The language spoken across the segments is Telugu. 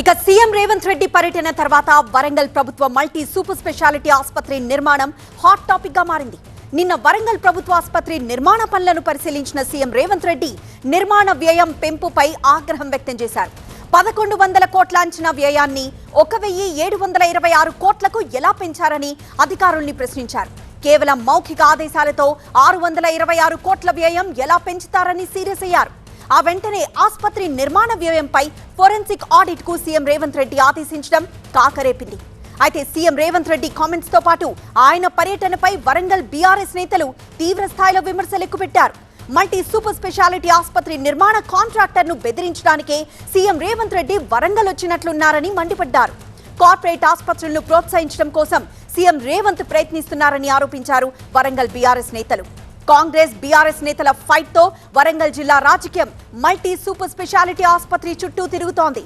ఇక సీఎం రేవంత్ రెడ్డి పర్యటన తర్వాత వరంగల్ ప్రభుత్వ మల్టీ సూపర్ స్పెషాలిటీ ఆసుపత్రి నిర్మాణం హాట్ టాపిక్గా మారింది. నిన్న వరంగల్ ప్రభుత్వ ఆసుపత్రి నిర్మాణ పనులను పరిశీలించిన సీఎం రేవంత్ రెడ్డి నిర్మాణ వ్యయం పెంపుపై ఆగ్రహం వ్యక్తం చేశారు. పదకొండు వందల కోట్ల అంచనా వ్యయాన్ని ఒక వెయ్యి ఏడు వందల ఇరవై ఆరు కోట్లకు ఎలా పెంచారని అధికారుల్ని ప్రశ్నించారు. కేవలం మౌఖిక ఆదేశాలతో ఆరు వందల ఇరవై ఆరు కోట్ల వ్యయం ఎలా పెంచుతారని సీరియస్ అయ్యారు. ఆ వెంటనే ఆసుపత్రి నిర్మాణ వ్యయంపై ఫోరెన్సిక్ ఆడిట్కు సీఎం రేవంత్ రెడ్డి ఆదేశించడం కాకరేపింది. అయితే సీఎం రేవంత్ రెడ్డి కామెంట్స్తో పాటు ఆయన పర్యటనపై వరంగల్ బీఆర్ఎస్ నేతలు తీవ్ర స్థాయిలో విమర్శలు ఎక్కుపెట్టారు మల్టీ సూపర్ స్పెషాలిటీ ఆసుపత్రి నిర్మాణ కాంట్రాక్టర్ను బెదిరించడానికే సీఎం రేవంత్ రెడ్డి వరంగల్ వచ్చినట్లున్నారని మండిపడ్డారు. కార్పొరేట్ ఆసుపత్రులను ప్రోత్సహించడం కోసం సీఎం రేవంత్ ప్రయత్నిస్తున్నారని ఆరోపించారు వరంగల్ బీఆర్ఎస్ నేతలు. కాంగ్రెస్ బీఆర్ఎస్ నేతల ఫైట్తో వరంగల్ జిల్లా రాజకీయం మల్టీ సూపర్ స్పెషాలిటీ ఆసుపత్రి చుట్టూ తిరుగుతోంది.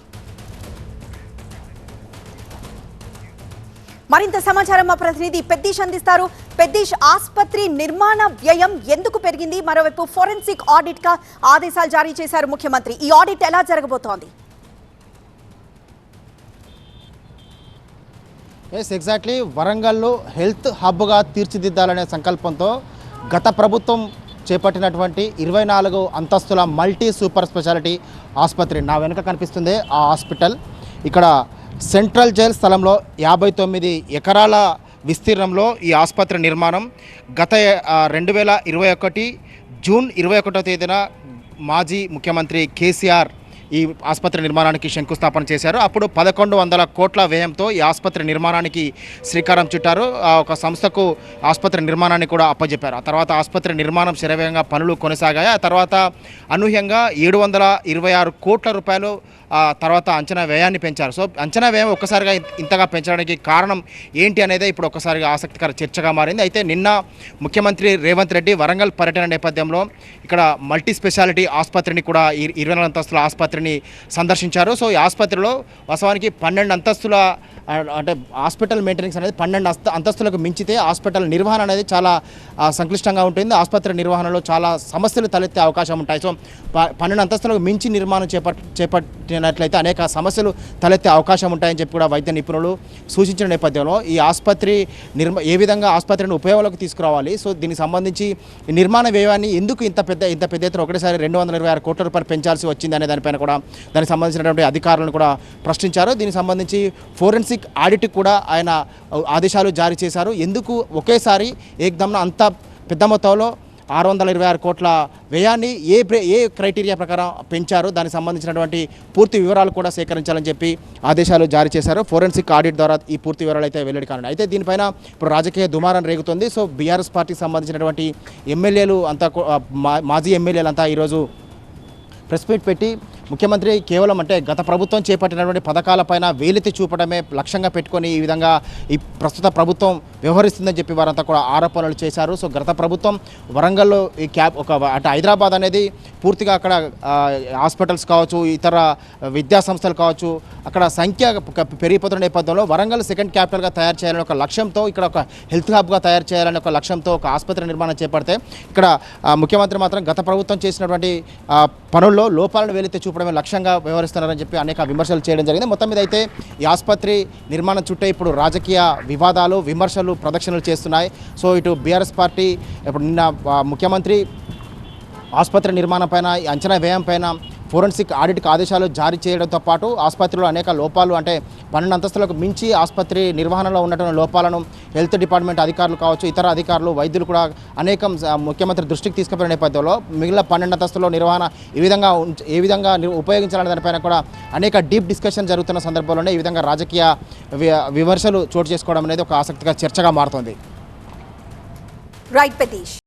మరింత సమాచారం మా ప్రతినిధి పెద్దీష్ అందిస్తారు. పెద్దీష్ ఆసుపత్రి నిర్మాణ వ్యయం ఎందుకు పెరిగింది? మరోవైపు ఫోరెన్సిక్ ఆడిట్గా ఆదేశాలు జారీ చేశారు ముఖ్యమంత్రి. ఈ ఆడిట్ ఎలా జరగబోతోంది? ఎస్ ఎగ్జాక్ట్లీ వరంగల్లో హెల్త్ హబ్గా తీర్చిదిద్దాలనే సంకల్పంతో గత ప్రభుత్వం చేపట్టినటువంటి ఇరవై నాలుగు అంతస్తుల మల్టీ సూపర్ స్పెషాలిటీ ఆసుపత్రి నా వెనుక కనిపిస్తుంది. ఆ హాస్పిటల్ ఇక్కడ సెంట్రల్ జైల్ స్థలంలో యాభై తొమ్మిది ఎకరాల విస్తీర్ణంలో ఈ ఆసుపత్రి నిర్మాణం. గత రెండు వేల ఇరవై ఒకటి జూన్ ఇరవై ఒకటో తేదీన మాజీ ముఖ్యమంత్రి కేసీఆర్ ఈ ఆసుపత్రి నిర్మాణానికి శంకుస్థాపన చేశారు. అప్పుడు పదకొండు వందల కోట్ల వ్యయంతో ఈ ఆసుపత్రి నిర్మాణానికి శ్రీకారం చుట్టారు. ఆ ఒక సంస్థకు ఆసుపత్రి నిర్మాణాన్ని కూడా అప్పజెప్పారు. ఆ తర్వాత ఆసుపత్రి నిర్మాణం శరవేగంగా పనులు కొనసాగాయి. ఆ తర్వాత అనూహ్యంగా ఏడు వందల ఇరవై ఆరు కోట్ల రూపాయలు తర్వాత అంచనా వ్యయాన్ని పెంచారు. సో అంచనా వ్యయం ఒక్కసారిగా ఇంతగా పెంచడానికి కారణం ఏంటి అనేది ఇప్పుడు ఒక్కసారిగా ఆసక్తికర చర్చగా మారింది. అయితే నిన్న ముఖ్యమంత్రి రేవంత్ రెడ్డి వరంగల్ పర్యటన నేపథ్యంలో ఇక్కడ మల్టీ స్పెషాలిటీ ఆసుపత్రిని కూడా ఇరవై నాలుగు అంతస్తుల ఆసుపత్రిని సందర్శించారు. సో ఈ ఆసుపత్రిలో వాస్తవానికి పన్నెండు అంతస్తుల అంటే హాస్పిటల్ మెయింటెనెన్స్ అనేది పన్నెండు అస్త అంతస్తులకు మించితే హాస్పిటల్ నిర్వహణ అనేది చాలా సంక్లిష్టంగా ఉంటుంది. ఆసుపత్రి నిర్వహణలో చాలా సమస్యలు తలెత్తే అవకాశం ఉంటాయి. సో పన్నెండు అంతస్తులకు మించి నిర్మాణం చేపట్ చేపట్టినట్లయితే అనేక సమస్యలు తలెత్తే అవకాశం ఉంటాయని చెప్పి కూడా వైద్య నిపుణులు సూచించిన నేపథ్యంలో ఈ ఆసుపత్రి నిర్మ ఏ విధంగా ఆసుపత్రిని ఉపయోగంలోకి తీసుకురావాలి? సో దీనికి సంబంధించి నిర్మాణ వ్యయాన్ని ఎందుకు ఇంత పెద్ద ఇంత పెద్ద ఎత్తున ఒకటేసారి రెండు వందల ఇరవై ఆరు కోట్ల రూపాయలు పెంచాల్సి వచ్చింది అనే దానిపైన కూడా దానికి సంబంధించినటువంటి అధికారులను కూడా ప్రశ్నించారు. దీనికి సంబంధించి ఫోరెన్సిక్ ఆడిట్ కూడా ఆయన ఆదేశాలు జారీ చేశారు. ఎందుకు ఒకేసారి ఏకదమ్న అంత పెద్ద మొత్తంలో ఆరు వందల ఇరవై ఆరు కోట్ల వ్యయాన్ని ఏ ఏ క్రైటీరియా ప్రకారం పెంచారు దానికి సంబంధించినటువంటి పూర్తి వివరాలు కూడా సేకరించాలని చెప్పి ఆదేశాలు జారీ చేశారు. ఫోరెన్సిక్ ఆడిట్ ద్వారా ఈ పూర్తి వివరాలు అయితే వెల్లడి కానున్నాయి. అయితే దీనిపైన ఇప్పుడు రాజకీయ దుమారం రేగుతుంది. సో బీఆర్ఎస్ పార్టీకి సంబంధించినటువంటి ఎమ్మెల్యేలు అంతా మా- మాజీ ఎమ్మెల్యేలు అంతా ఈరోజు ప్రెస్ మీట్ పెట్టి ముఖ్యమంత్రి కేవలం అంటే గత ప్రభుత్వం చేపట్టినటువంటి పథకాలపైన వేలెత్తి చూపడమే లక్ష్యంగా పెట్టుకొని ఈ విధంగా ఈ ప్రస్తుత ప్రభుత్వం వ్యవహరిస్తుందని చెప్పి వారంతా కూడా ఆరోపణలు చేశారు. సో గత ప్రభుత్వం వరంగల్లో ఈ క్యాబ్ ఒక అంటే హైదరాబాద్ అనేది పూర్తిగా అక్కడ హాస్పిటల్స్ కావచ్చు ఇతర విద్యా సంస్థలు కావచ్చు అక్కడ సంఖ్య పెరిగిపోతున్న నేపథ్యంలో వరంగల్ సెకండ్ క్యాపిటల్గా తయారు చేయాలని ఒక లక్ష్యంతో ఇక్కడ ఒక హెల్త్ హబ్గా తయారు చేయాలని ఒక లక్ష్యంతో ఒక ఆసుపత్రి నిర్మాణం చేపడితే ఇక్కడ ముఖ్యమంత్రి మాత్రం గత ప్రభుత్వం చేసినటువంటి పనుల్లో లోపాలను వేలెత్తి చూపడమే లక్ష్యంగా వ్యవహరిస్తున్నారని చెప్పి అనేక విమర్శలు చేయడం జరిగింది. మొత్తం మీద అయితే ఈ ఆసుపత్రి నిర్మాణం చుట్టే ఇప్పుడు రాజకీయ వివాదాలు విమర్శలు ప్రదక్షిణలు చేస్తున్నాయి. సో ఇటు బీఆర్ఎస్ పార్టీ ఇప్పుడు నిన్న ముఖ్యమంత్రి ఆసుపత్రి నిర్మాణం పైన ఈ అంచనా వ్యయం పైన ఫోరెన్సిక్ ఆడిట్కి ఆదేశాలు జారీ చేయడంతో పాటు ఆసుపత్రిలో అనేక లోపాలు అంటే పన్నెండు అంతస్తులకు మించి ఆసుపత్రి నిర్వహణలో ఉన్నటువంటి లోపాలను హెల్త్ డిపార్ట్మెంట్ అధికారులు కావచ్చు ఇతర అధికారులు వైద్యులు కూడా అనేక ముఖ్యమంత్రి దృష్టికి తీసుకుపోయిన నేపథ్యంలో మిగిలిన పన్నెండు అంతస్తుల నిర్వహణ ఏ విధంగా ఏ విధంగా ఉపయోగించాలనే దానిపైన కూడా అనేక డీప్ డిస్కషన్ జరుగుతున్న సందర్భంలోనే ఈ విధంగా రాజకీయ వి- విమర్శలు చోటు చేసుకోవడం అనేది ఒక ఆసక్తిగా చర్చగా మారుతుంది. రైట్